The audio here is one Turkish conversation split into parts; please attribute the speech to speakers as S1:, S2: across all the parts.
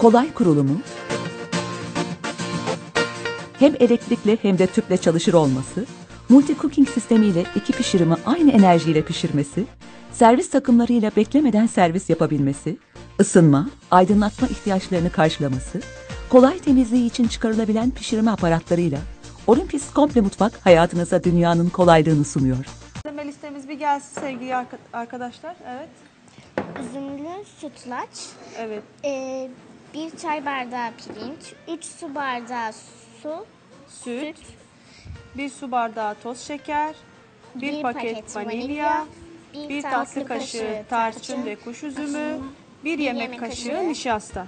S1: kolay kurulumu, hem elektrikli hem de tüple çalışır olması, multi cooking sistemiyle iki pişirimi aynı enerjiyle pişirmesi, servis takımlarıyla beklemeden servis yapabilmesi, ısınma, aydınlatma ihtiyaçlarını karşılaması, kolay temizliği için çıkarılabilen pişirme aparatlarıyla Olympus Komple Mutfak hayatınıza dünyanın kolaylığını sunuyor.
S2: Malzeme listemiz bir gelsin sevgili arkadaşlar. Evet.
S3: Üzümlü sütlaç.
S2: Evet.
S3: Ee, 1 çay bardağı pirinç, 3 su bardağı su,
S2: süt, 1 su bardağı toz şeker, 1 paket vanilya, 1 tatlı kaşığı tarçın ve kuş üzümü, 1 yemek kaşığı nişasta.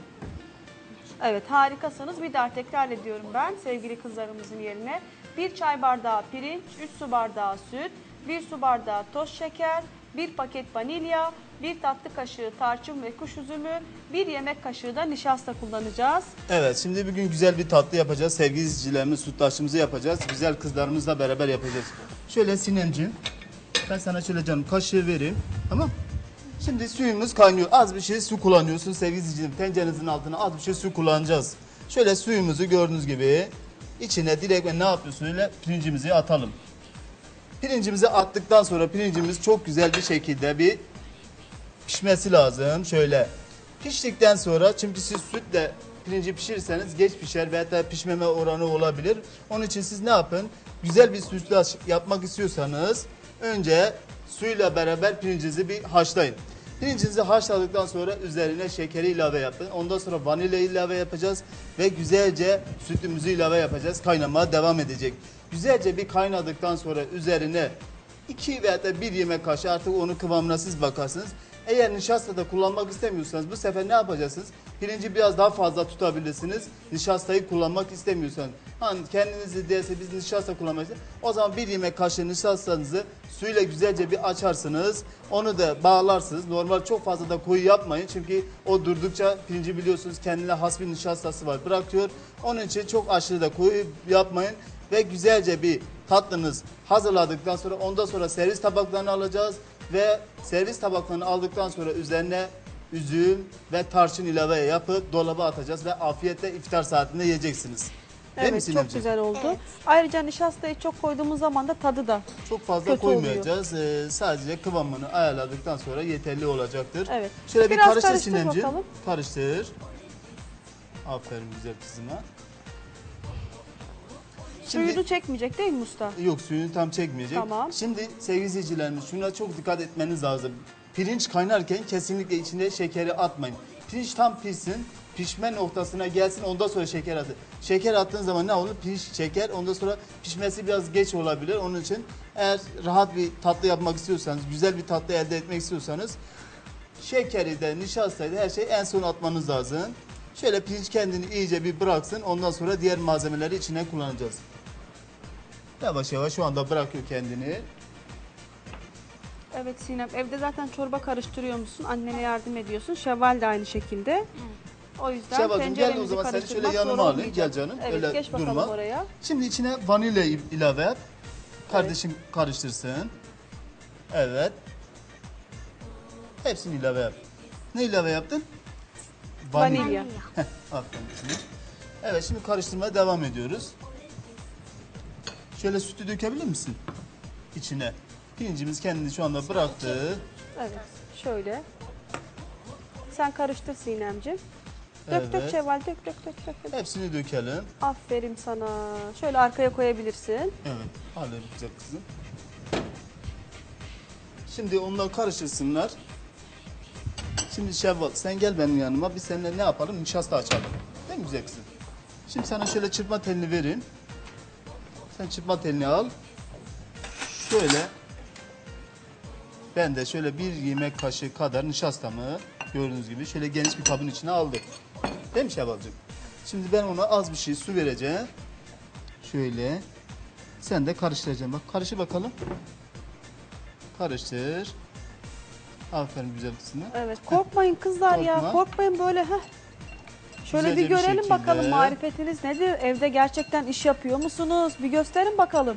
S2: Evet harikasınız. Bir daha tekrar ediyorum ben sevgili kızlarımızın yerine. 1 çay bardağı pirinç, 3 su bardağı süt, 1 su bardağı toz şeker, bir paket vanilya, bir tatlı kaşığı tarçın ve kuş üzümü, bir yemek kaşığı da nişasta kullanacağız.
S4: Evet şimdi bugün güzel bir tatlı yapacağız. Sevgili izleyicilerimiz sütlaçımızı yapacağız. Güzel kızlarımızla beraber yapacağız. Şöyle Sinemciğim ben sana şöyle canım kaşığı vereyim. Tamam Şimdi suyumuz kaynıyor. Az bir şey su kullanıyorsun sevgili izleyicilerim. Tencerenizin altına az bir şey su kullanacağız. Şöyle suyumuzu gördüğünüz gibi içine direkt ne yapıyorsun öyle pirincimizi atalım. Pirincimizi attıktan sonra pirincimiz çok güzel bir şekilde bir pişmesi lazım. Şöyle piştikten sonra çünkü siz sütle pirinci pişirirseniz geç pişer veya da pişmeme oranı olabilir. Onun için siz ne yapın? Güzel bir sütlaç yapmak istiyorsanız önce suyla beraber pirincinizi bir haşlayın. Pirincinizi haşladıktan sonra üzerine şekeri ilave yapın. Ondan sonra vanilya ilave yapacağız ve güzelce sütümüzü ilave yapacağız. Kaynamaya devam edecek. Güzelce bir kaynadıktan sonra üzerine 2 veya da 1 yemek kaşığı artık onun kıvamına siz bakarsınız. Eğer nişasta da kullanmak istemiyorsanız bu sefer ne yapacaksınız? Pirinci biraz daha fazla tutabilirsiniz. Nişastayı kullanmak istemiyorsanız. Hani kendinizi derse biz nişasta kullanmak istiyoruz. O zaman bir yemek kaşığı nişastanızı suyla güzelce bir açarsınız. Onu da bağlarsınız. Normal çok fazla da koyu yapmayın. Çünkü o durdukça pirinci biliyorsunuz kendine has bir nişastası var. Bırakıyor. Onun için çok aşırı da koyu yapmayın ve güzelce bir tatlınız hazırladıktan sonra ondan sonra servis tabaklarını alacağız ve servis tabaklarını aldıktan sonra üzerine üzüm ve tarçın ilave yapıp dolaba atacağız ve afiyetle iftar saatinde yiyeceksiniz. Değil mi
S2: Evet çok
S4: Sinemciğim?
S2: güzel oldu.
S3: Evet.
S2: Ayrıca nişastayı çok koyduğumuz zaman da tadı da.
S4: Çok fazla
S2: Kötü
S4: koymayacağız. Ee, sadece kıvamını ayarladıktan sonra yeterli olacaktır.
S2: Evet.
S4: Şöyle bir
S2: Biraz
S4: karıştır
S2: karıştır
S4: Sinemciğim.
S2: bakalım.
S4: Karıştır. Aferin güzel kızıma. Şimdi-
S2: Suyunu çekmeyecek değil mi usta?
S4: Yok suyunu tam çekmeyecek.
S2: Tamam.
S4: Şimdi sevgili izleyicilerimiz şuna çok dikkat etmeniz lazım. Pirinç kaynarken kesinlikle içine şekeri atmayın. Pirinç tam pişsin, pişme noktasına gelsin ondan sonra şeker atın. Şeker attığın zaman ne olur? Pirinç şeker ondan sonra pişmesi biraz geç olabilir. Onun için eğer rahat bir tatlı yapmak istiyorsanız, güzel bir tatlı elde etmek istiyorsanız şekeri de nişastayı da her şeyi en son atmanız lazım. Şöyle pirinç kendini iyice bir bıraksın ondan sonra diğer malzemeleri içine kullanacağız. Yavaş yavaş şu anda bırakıyor kendini.
S2: Evet Sinem evde zaten çorba karıştırıyor musun? Annene yardım ediyorsun. Şevval de aynı şekilde. O yüzden
S4: Şevvalcığım gel o
S2: tenceremizi
S4: zaman seni şöyle
S2: karıştırmak
S4: yanıma
S2: zor
S4: alayım.
S2: olmayacak.
S4: Gel canım.
S2: Evet
S4: Öyle
S2: geç bakalım
S4: durma.
S2: oraya.
S4: Şimdi içine vanilya il- ilave yap. Kardeşim karıştırsın. Evet. Hepsini ilave yap. Ne ilave yaptın?
S2: Vanilya.
S4: Heh, aferin. Evet şimdi karıştırmaya devam ediyoruz. Şöyle sütü dökebilir misin? İçine. Pirincimiz kendini şu anda bıraktı.
S2: Evet şöyle. Sen karıştır Sinemciğim. Dök dök
S4: Evet.
S2: Şevval dök dök dök dök.
S4: Hepsini dökelim.
S2: Aferin sana. Şöyle arkaya koyabilirsin.
S4: Evet, hala güzel kızım. Şimdi onlar karışırsınlar. Şimdi Şevval sen gel benim yanıma. Biz seninle ne yapalım? Nişasta açalım. Değil mi güzel kızım? Şimdi sana şöyle çırpma telini vereyim. Sen çırpma telini al. Şöyle ben de şöyle bir yemek kaşığı kadar nişastamı gördüğünüz gibi şöyle geniş bir kabın içine aldım. Değil mi Şevvalcığım? Şimdi ben ona az bir şey su vereceğim. Şöyle. Sen de karıştıracaksın. Bak karıştır bakalım. Karıştır. Aferin güzel kızına.
S2: Evet korkmayın kızlar ya
S4: Korkma.
S2: korkmayın böyle heh. Şöyle
S4: Güzelce
S2: bir
S4: bir
S2: görelim
S4: şekilde.
S2: bakalım marifetiniz nedir? Evde gerçekten iş yapıyor musunuz? Bir gösterin bakalım.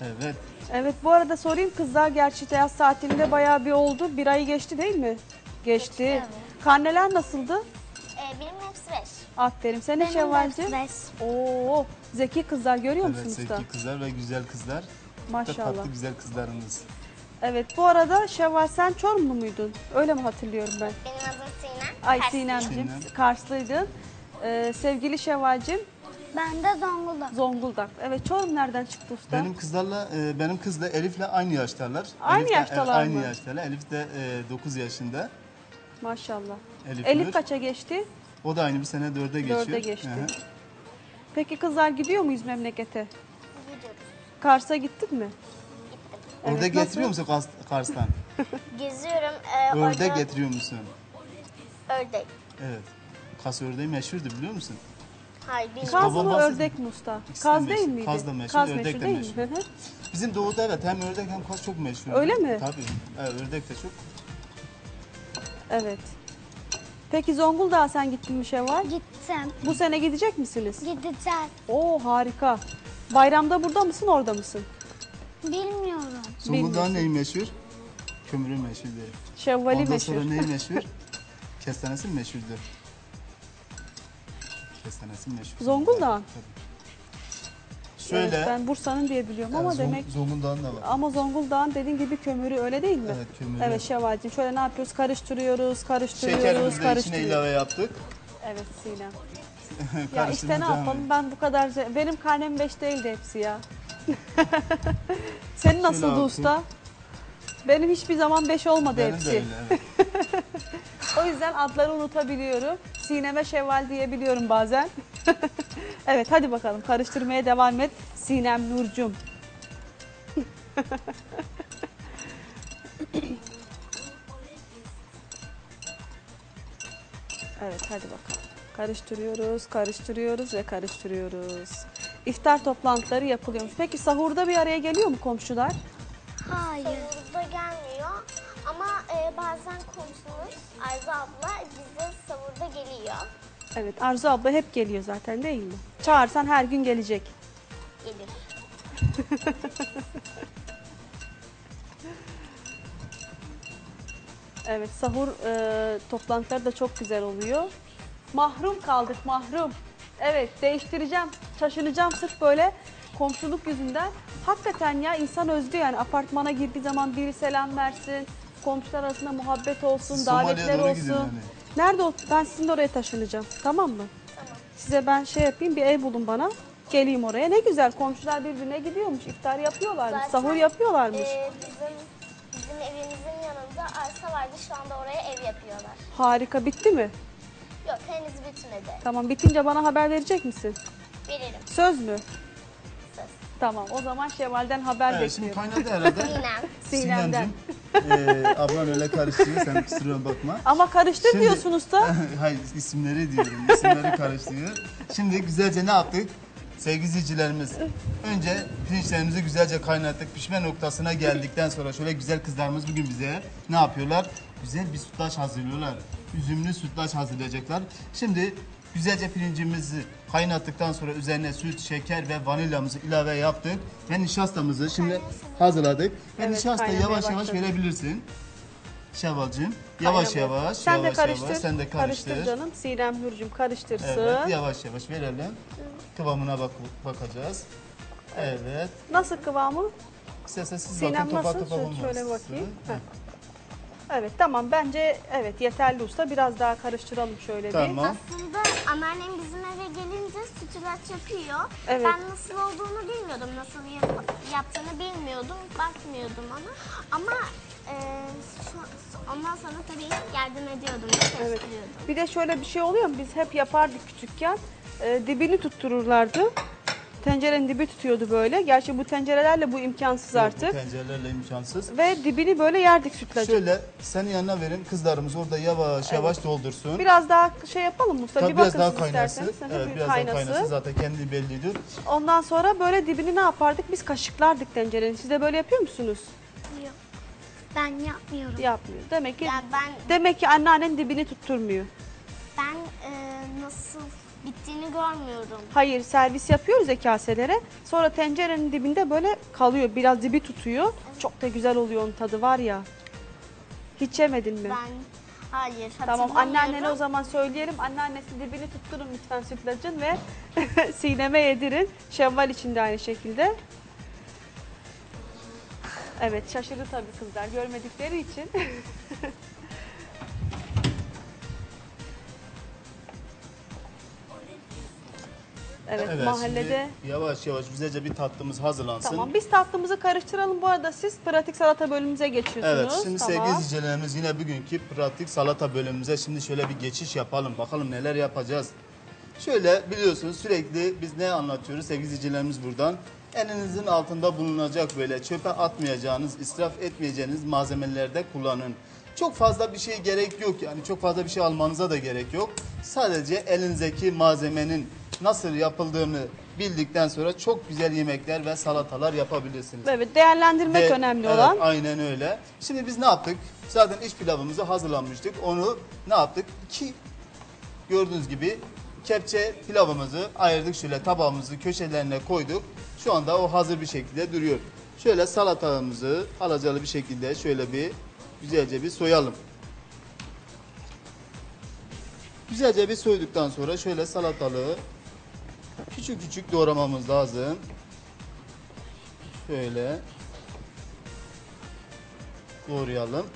S4: Evet.
S2: Evet bu arada sorayım kızlar gerçi yaz tatilinde bayağı bir oldu. Bir ayı geçti değil mi? Geçti.
S3: evet.
S2: Karneler nasıldı?
S3: Ee, benim hepsi 5.
S2: Aferin. Sen
S3: Benim
S2: Şevval'cim.
S3: hepsi 5.
S2: Oo, zeki kızlar görüyor
S4: Evet
S2: musunuz da?
S4: sevgili kızlar ve güzel kızlar.
S2: Maşallah.
S4: Tatlı güzel kızlarımız.
S2: Evet bu arada Şevval sen Çorumlu muydun? Öyle mi hatırlıyorum ben?
S3: Benim adım Sinem.
S2: Ay. Sinemcim
S4: Sinem.
S2: Karslıydın. Ee, sevgili Şevval'cim
S3: Ben de Zonguldak.
S2: Zonguldak. Evet Çorum nereden çıktı usta?
S4: Benim kızlarla, e, benim kızla Elif'le aynı yaştalar.
S2: Aynı
S4: Elif de-
S2: yaştalar mı?
S4: Aynı yaştalar. Elif de e, 9 yaşında.
S2: Maşallah.
S4: Elif,
S2: Elif
S4: Nur.
S2: kaça geçti?
S4: O da aynı bir sene 4'e geçiyor.
S2: Dörde geçti.
S4: Hı hı.
S2: Peki kızlar gidiyor muyuz memlekete?
S3: Gidiyoruz.
S2: Kars'a gittin mi?
S3: Gittim.
S2: Evet,
S4: getiriyor musun Kars, Kars'tan?
S3: Geziyorum.
S4: Ördek
S3: orada-
S4: getiriyor musun?
S3: Ördek.
S4: Evet. Kars ördeği meşhurdu biliyor musun?
S3: Hayır bilmiyorum.
S2: Kaz
S4: Babam
S2: mı
S4: bahsediyor.
S2: ördek mi usta?
S4: İkisi de
S2: Kaz
S4: meşhur.
S2: değil miydi?
S4: Kaz da meşhur,
S2: Kaz
S4: ördek
S2: meşhur
S4: de
S2: değil
S4: meşhur.
S2: mi? Hı hı.
S4: Bizim doğuda evet hem ördek hem kaz çok meşhur.
S2: Öyle mi?
S4: Tabii. Evet, ördek de çok.
S2: Evet. Peki Zonguldak'a sen gittin mi Şevval?
S3: Gittim.
S2: Bu sene gidecek misiniz?
S3: Gideceğiz.
S2: Oo harika. Bayramda burada mısın orada mısın?
S3: Bilmiyorum.
S4: Zonguldak'ın neyi meşhur? Kömürü meşhur değil.
S2: Şevval'i
S4: Ondan
S2: meşhur.
S4: sonra neyi meşhur? Kestanesi mi meşhurdur? Kestanesi meşhur.
S2: Zonguldak?
S4: Tabii. Şöyle.
S2: Evet, ben Bursa'nın diye biliyorum
S4: Evet,
S2: ama
S4: Zong-
S2: demek
S4: Zonguldak'ın da var.
S2: ama Zonguldak'ın dediğin gibi kömürü öyle değil mi?
S4: Evet, kömürü.
S2: Evet Şevval'cim şöyle ne yapıyoruz? Karıştırıyoruz, karıştırıyoruz,
S4: Şekerimizi de içine
S2: karıştırıyoruz.
S4: ilave yaptık.
S2: Evet Sinem. Ya işte ne yapalım ben bu kadar ze- benim karnem 5 değildi hepsi ya. Senin nasıldı usta? Benim hiçbir zaman 5 olmadı
S4: Benim
S2: hepsi.
S4: de öyle. Evet.
S2: O yüzden adları unutabiliyorum. Sinem ve Şevval diyebiliyorum bazen. evet hadi bakalım karıştırmaya devam et. Sinem Nurcum. evet hadi bakalım. Karıştırıyoruz, karıştırıyoruz ve karıştırıyoruz. İftar toplantıları yapılıyormuş. Peki sahurda bir araya geliyor mu komşular? Evet Arzu abla hep geliyor zaten değil mi? Çağırsan her gün gelecek.
S3: Gelir.
S2: Evet sahur e, toplantıları da çok güzel oluyor. Mahrum kaldık mahrum. Evet değiştireceğim. Şaşınacağım sırf böyle komşuluk yüzünden. Hakikaten ya insan özlüyor yani apartmana girdiği zaman biri selam versin. Komşular arasında muhabbet olsun,
S4: Somali'ye
S2: davetler
S4: doğru
S2: olsun.
S4: yani.
S2: Nerede o? Ben sizin de oraya taşınacağım. Tamam mı? Size ben şey yapayım bir ev bulun bana. Geleyim oraya. Ne güzel komşular birbirine gidiyormuş. iftar yapıyorlarmış.
S3: Zaten,
S2: Sahur yapıyorlarmış.
S3: e, bizim, bizim evimizin yanında arsa vardı. Şu anda oraya ev yapıyorlar.
S2: Harika bitti mi?
S3: Yok henüz bitmedi.
S2: Tamam bitince bana haber verecek misin?
S3: Veririm.
S2: Söz mü? Tamam o zaman Şevval'den haber
S4: Evet, şimdi
S2: bekliyorum.
S4: kaynadı herhalde.
S3: Sinem.
S2: Sinem'den.
S4: Sinem'cim, e, ablan öyle karıştırıyor sen kusura bakma.
S2: Ama karıştır
S4: Şimdi-
S2: diyorsunuz da.
S4: Hayır isimleri diyorum. İsimleri karıştırıyor. Şimdi güzelce ne yaptık? Sevgili izleyicilerimiz, önce pirinçlerimizi güzelce kaynattık. Pişme noktasına geldikten sonra şöyle güzel kızlarımız bugün bize ne yapıyorlar? Güzel bir sütlaç hazırlıyorlar. Üzümlü sütlaç hazırlayacaklar. Şimdi güzelce pirincimizi kaynattıktan sonra üzerine süt, şeker ve vanilyamızı ilave yaptık. Ve nişastamızı şimdi hazırladık. Ve
S2: Evet, kaynamaya
S4: yavaş yavaş verebilirsin. Şevvalcığım. Yavaş
S2: Kaynamaya.
S4: yavaş,
S2: Sen
S4: yavaş
S2: de karıştır.
S4: yavaş. Sen de karıştır.
S2: canım. Sinem Hürcüm karıştırsın.
S4: Evet, yavaş yavaş verelim. Kıvamına bak bakacağız. Evet.
S2: Nasıl kıvamı?
S4: İstersen siz
S2: Sinem
S4: bakın topak
S2: nasıl?
S4: topak
S2: Şöyle, bakayım. Heh. Evet tamam bence evet yeterli usta. Biraz daha karıştıralım şöyle bir.
S4: Tamam.
S3: Aslında anneannem bizim eve gelince sütülaç yapıyor.
S2: Evet.
S3: Ben nasıl olduğunu bilmiyordum. Nasıl yap- yaptığını bilmiyordum. Bakmıyordum ona. Ama e, şu- ondan sonra tabii yardım ediyordum.
S2: Evet.
S3: Karıştırıyordum.
S2: Bir de şöyle bir şey oluyor mu? Biz hep yapardık küçükken. Ee, dibini tuttururlardı. Tencerenin dibi tutuyordu böyle. Gerçi bu tencerelerle bu imkansız
S4: Yok, bu
S2: artık.
S4: tencerelerle imkansız.
S2: Ve dibini böyle yerdik sütlacı.
S4: Şöyle senin yanına verin. Kızlarımız orada yavaş yavaş doldursun.
S2: Biraz daha şey yapalım Mustafa.
S4: Tabii
S2: bir
S4: biraz daha
S2: isterseniz. Hı,
S4: Evet
S2: bir
S4: biraz daha kaynasın. Zaten kendi bellidir.
S2: Ondan sonra böyle dibini ne yapardık? Biz kaşıklardık tencerenin. Siz de böyle yapıyor musunuz?
S3: Yok. Ben yapmıyorum.
S2: Yapmıyor. Demek ki
S3: Ya ben
S2: demek ki anneannen dibini tutturmuyor.
S3: ben e, nasıl bittiğini görmüyorum.
S2: Hayır servis yapıyoruz ya kaselere. Sonra tencerenin dibinde böyle kalıyor. Biraz dibi tutuyor. Çok da güzel oluyor onun tadı var ya. Hiç yemedin mi?
S3: Ben hayır
S2: Tamam anneannene o zaman söyleyelim. Anneannesi dibini tutturun lütfen sütlacın ve sineme yedirin. Şevval için de aynı şekilde. Evet şaşırdı tabii kızlar görmedikleri için. evet,
S4: Evet,
S2: mahallede
S4: şimdi yavaş yavaş güzelce bir tatlımız hazırlansın.
S2: Tamam biz tatlımızı karıştıralım. Bu arada siz pratik salata bölümümüze geçiyorsunuz.
S4: Evet şimdi
S2: tamam.
S4: sevgili izleyicilerimiz yine bugünkü pratik salata bölümümüze şimdi şöyle bir geçiş yapalım. Bakalım neler yapacağız. Şöyle biliyorsunuz sürekli biz ne anlatıyoruz sevgili izleyicilerimiz buradan. Elinizin altında bulunacak böyle çöpe atmayacağınız, israf etmeyeceğiniz malzemelerde kullanın. Çok fazla bir şey gerek yok yani çok fazla bir şey almanıza da gerek yok. Sadece elinizdeki malzemenin nasıl yapıldığını bildikten sonra çok güzel yemekler ve salatalar yapabilirsiniz.
S2: Evet değerlendirmek
S4: Ve-
S2: önemli
S4: evet,
S2: olan.
S4: Aynen öyle. Şimdi biz ne yaptık? Zaten iç pilavımızı hazırlamıştık. Onu ne yaptık? İki gördüğünüz gibi kepçe pilavımızı ayırdık şöyle tabağımızı köşelerine koyduk. Şu anda o hazır bir şekilde duruyor. Şöyle salatamızı alacalı bir şekilde şöyle bir güzelce bir soyalım. Güzelce bir soyduktan sonra şöyle salatalığı küçük küçük doğramamız lazım. Şöyle doğrayalım.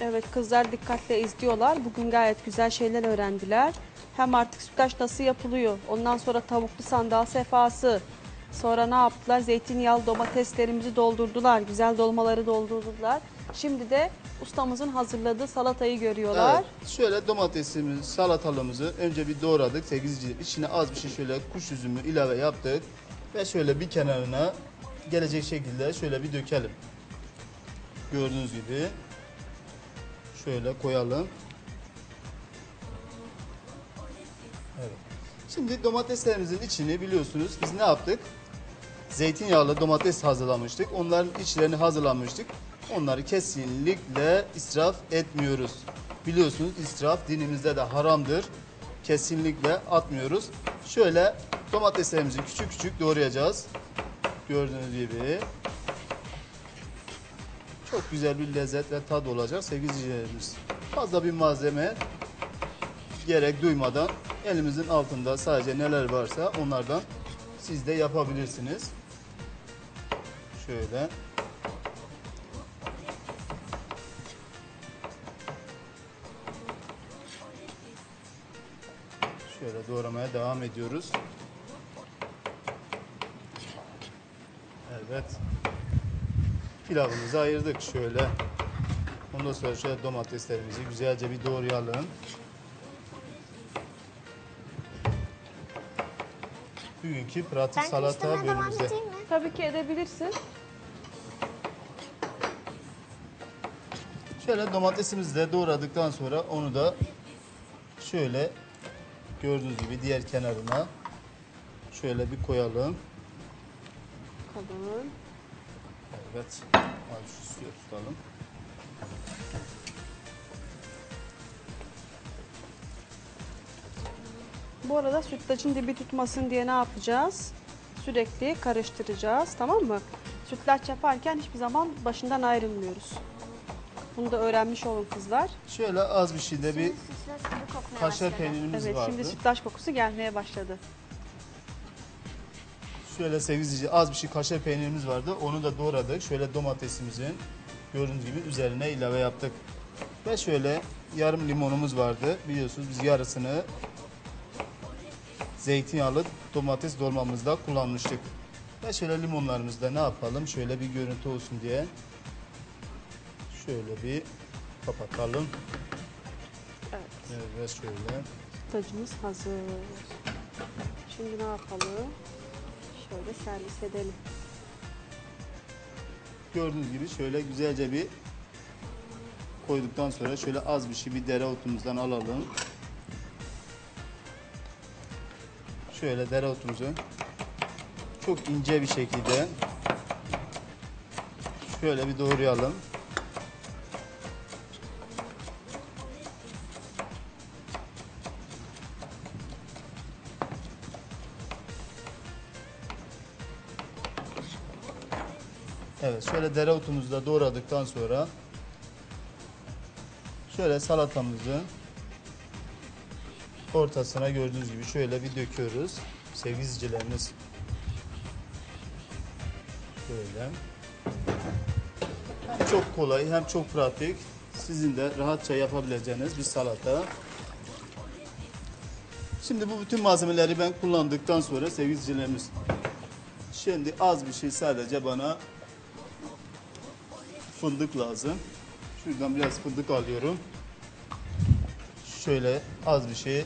S2: Evet kızlar dikkatle izliyorlar. Bugün gayet güzel şeyler öğrendiler. Hem artık sütlaç nasıl yapılıyor. Ondan sonra tavuklu sandal sefası. Sonra ne yaptılar? Zeytinyağlı domateslerimizi doldurdular. Güzel dolmaları doldurdular. Şimdi de ustamızın hazırladığı salatayı görüyorlar.
S4: Evet, şöyle domatesimizi, salatalığımızı önce bir doğradık. Sevgili içine az bir şey şöyle kuş üzümü ilave yaptık. Ve şöyle bir kenarına gelecek şekilde şöyle bir dökelim. Gördüğünüz gibi. Şöyle koyalım. Evet. Şimdi domateslerimizin içini biliyorsunuz biz ne yaptık? Zeytinyağlı domates hazırlamıştık. Onların içlerini hazırlamıştık. Onları kesinlikle israf etmiyoruz. Biliyorsunuz israf dinimizde de haramdır. Kesinlikle atmıyoruz. Şöyle domateslerimizi küçük küçük doğrayacağız. Gördüğünüz gibi. Çok güzel bir lezzet ve tad olacak sevgili izleyicilerimiz. Fazla bir malzeme gerek duymadan elimizin altında sadece neler varsa onlardan siz de yapabilirsiniz. Şöyle. Şöyle doğramaya devam ediyoruz. Evet. Pilavımızı ayırdık şöyle. Ondan sonra şöyle domateslerimizi güzelce bir doğrayalım. Bugünkü pratik
S3: Ben
S4: salata
S3: karıştırmaya devam
S4: bölümümüzde.
S3: edeyim mi?
S2: Tabii ki edebilirsin.
S4: Şöyle domatesimizi de doğradıktan sonra onu da şöyle gördüğünüz gibi diğer kenarına şöyle bir koyalım.
S2: Bakalım.
S4: Evet. Abi şu suyu tutalım.
S2: Bu arada sütlacın dibi tutmasın diye ne yapacağız? Sürekli karıştıracağız tamam mı? Sütlaç yaparken hiçbir zaman başından ayrılmıyoruz. Bunu da öğrenmiş olun kızlar.
S4: Şöyle az bir şey de bir kaşar peynirimiz
S2: Evet
S4: vardı.
S2: şimdi sütlaç kokusu gelmeye başladı.
S4: Şöyle sevgili az bir şey kaşar peynirimiz vardı. Onu da doğradık. Şöyle domatesimizin gördüğünüz gibi üzerine ilave yaptık. Ve şöyle yarım limonumuz vardı. Biliyorsunuz biz yarısını zeytinyağlı domates dolmamızda kullanmıştık. Ve şöyle limonlarımızı da ne yapalım? Şöyle bir görüntü olsun diye. Şöyle bir kapatalım.
S2: Evet
S4: Evet şöyle.
S2: sütlacımız hazır. Şimdi ne yapalım? Şöyle servis edelim.
S4: Gördüğünüz gibi şöyle güzelce bir koyduktan sonra şöyle az bir şey bir dereotumuzdan alalım. şöyle dereotumuzu çok ince bir şekilde şöyle bir doğrayalım. Evet şöyle dereotumuzu da doğradıktan sonra şöyle salatamızı ortasına gördüğünüz gibi şöyle bir döküyoruz. Sevgili. Böyle. Çok kolay hem çok pratik. Sizin de rahatça yapabileceğiniz bir salata. Şimdi bu bütün malzemeleri ben kullandıktan sonra sevgili Şimdi az bir şey sadece bana fındık lazım. Şuradan biraz fındık alıyorum. Şöyle az bir şey.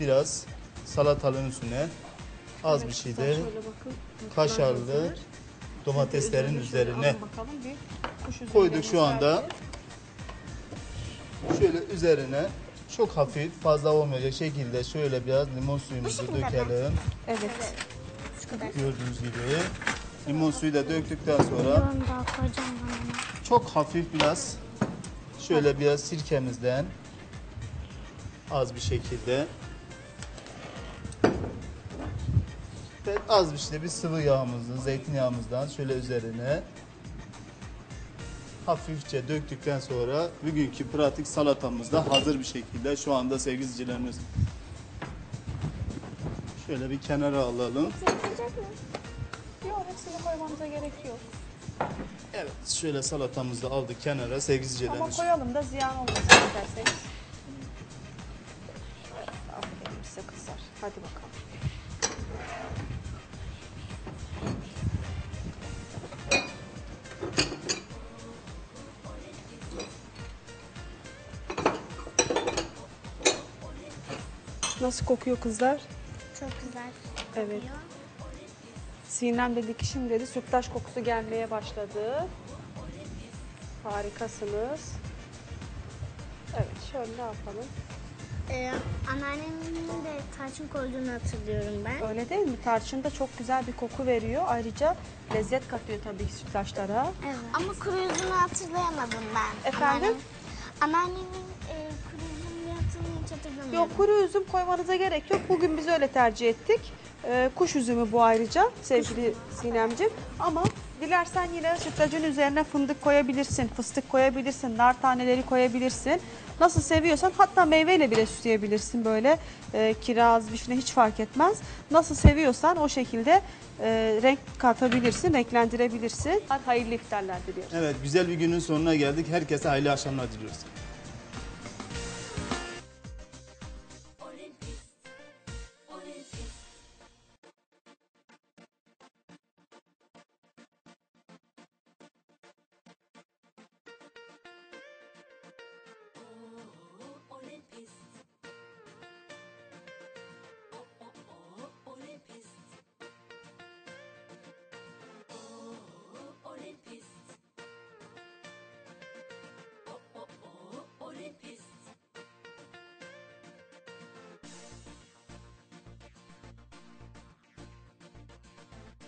S4: Biraz salatalığın üstüne. Az bir şey de
S2: bakın.
S4: kaşarlı domateslerin üzerine
S2: Alın bakalım bir kuş üzümü
S4: koyduk şu anda. Şöyle üzerine çok hafif fazla olmayacak şekilde şöyle biraz limon suyumuzu dökelim.
S2: Evet.
S3: Kadar.
S4: Gördüğünüz gibi. Limon suyu da döktükten sonra çok hafif biraz şöyle biraz sirkemizden az bir şekilde ve az bir şey bir sıvı yağımızın zeytinyağımızdan şöyle üzerine hafifçe döktükten sonra bugünkü pratik salatamız da hazır bir şekilde şu anda sevgili izleyicilerimiz şöyle bir kenara alalım.
S2: Yok hepsini koymamıza gerek yok.
S4: Evet şöyle salatamızı da aldık kenara sevgili
S2: Ama
S4: izleyicilerimiz.
S2: koyalım da ziyan olmasın isterseniz. Aferin size kızlar. Hadi bakalım. Nasıl kokuyor kızlar?
S3: Çok güzel.
S2: Evet.
S3: kokuyor.
S2: Sinem dedi ki şimdi dedi sütlaç kokusu gelmeye başladı. Harikasınız. Evet şöyle ne yapalım?
S3: Ee, anneannemin de tarçın koyduğunu hatırlıyorum ben.
S2: Öyle değil mi? Tarçın da çok güzel bir koku veriyor. Ayrıca lezzet katıyor tabii ki sütlaçlara.
S3: Evet. Ama kuru üzümü hatırlayamadım ben.
S2: Efendim?
S3: Anneannem- Anneannemin hatırlamıyorum.
S2: Yok kuru üzüm koymanıza gerek yok. Bugün biz öyle tercih ettik. Ee, kuş üzümü bu ayrıca sevgili Sinemciğim. Ama dilersen yine sütlacın üzerine fındık koyabilirsin, fıstık koyabilirsin, nar taneleri koyabilirsin. Nasıl seviyorsan hatta meyveyle bile süsleyebilirsin böyle e, kiraz, vişne hiç fark etmez. Nasıl seviyorsan o şekilde e, renk katabilirsin, renklendirebilirsin. Hadi hayırlı iftarlar diliyoruz.
S4: Evet güzel bir günün sonuna geldik. Herkese hayırlı akşamlar diliyoruz.